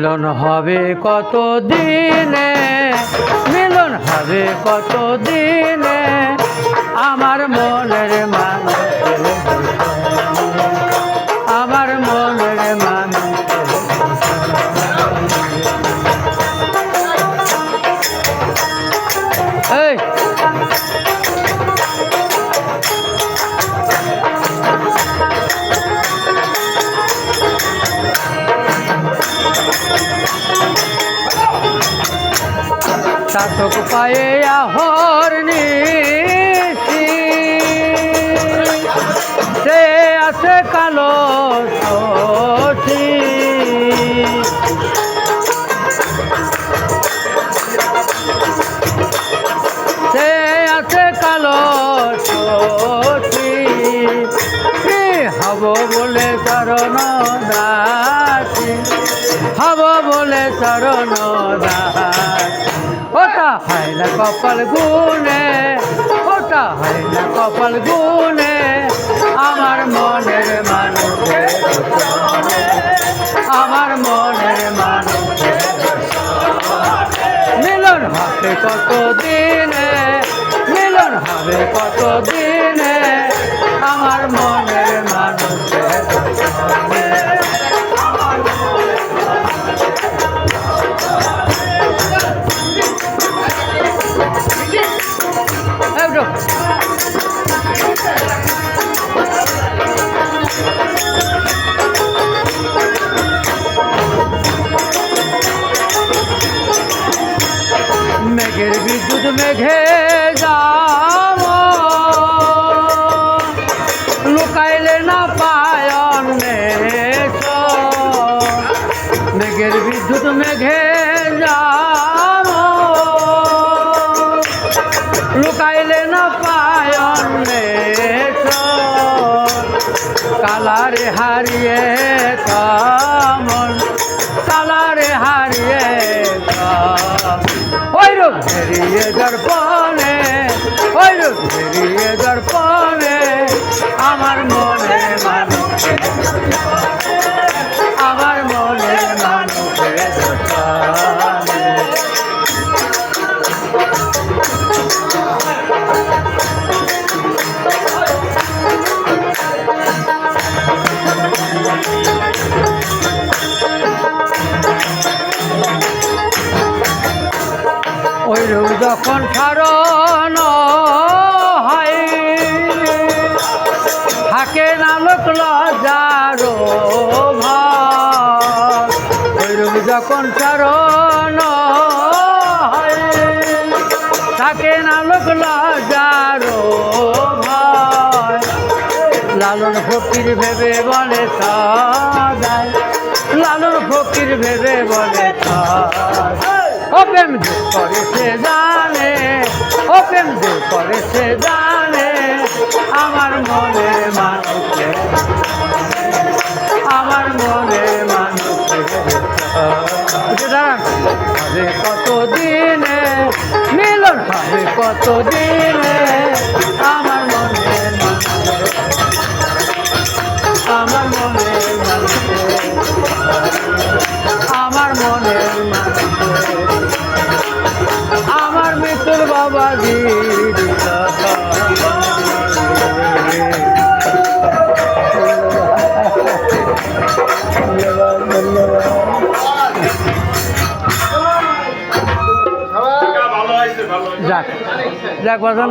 মিলন হবে কত দিনে মিলন হবে কত দিনে আমার মনের মানুষ আমার মনের মানুষের চাতক পায়ে আহর নিশি। সে আছে কালো সে আছে কালো হব বলে চরণ দাসী? হব বলে চরণ দাস। ওটা হয় না কপাল গুনে ওটা হয় না কপাল গুনে আমার মনের মানুষের আমার মনের মানুষের মিলন হবে কত দিনে মিলন হবে কত দিনে আমার মনের মেঘের বিদ্যুৎ মেঘে যাব লুকাইলে না পায় মেঘের বিদ্যুৎ মেঘে যাব লুকাইলে না পায় কালারে হারিয়ে কামন ধরিয়ে দর্পণে ওই ধরিয়ে দর্পণে আমার মনে মানুষে আমার মনে মানুষে দর্পণে যখন সারণ হয়, থাকে না লোক লজার রূপ যখন সারণ হয়, থাকে না লোক লজার লালন ফকির ভেবে বলে সদায় লালন ফকির ভেবে বলে সদায় ও প্রেম যে করে সে জানে, ও প্রেম যে করে সে জানে, আমার মনের মানুষে আমার মনের মানুষে হবে কত দিনে মিলন হবে কত দিনে যাক যাক বাজান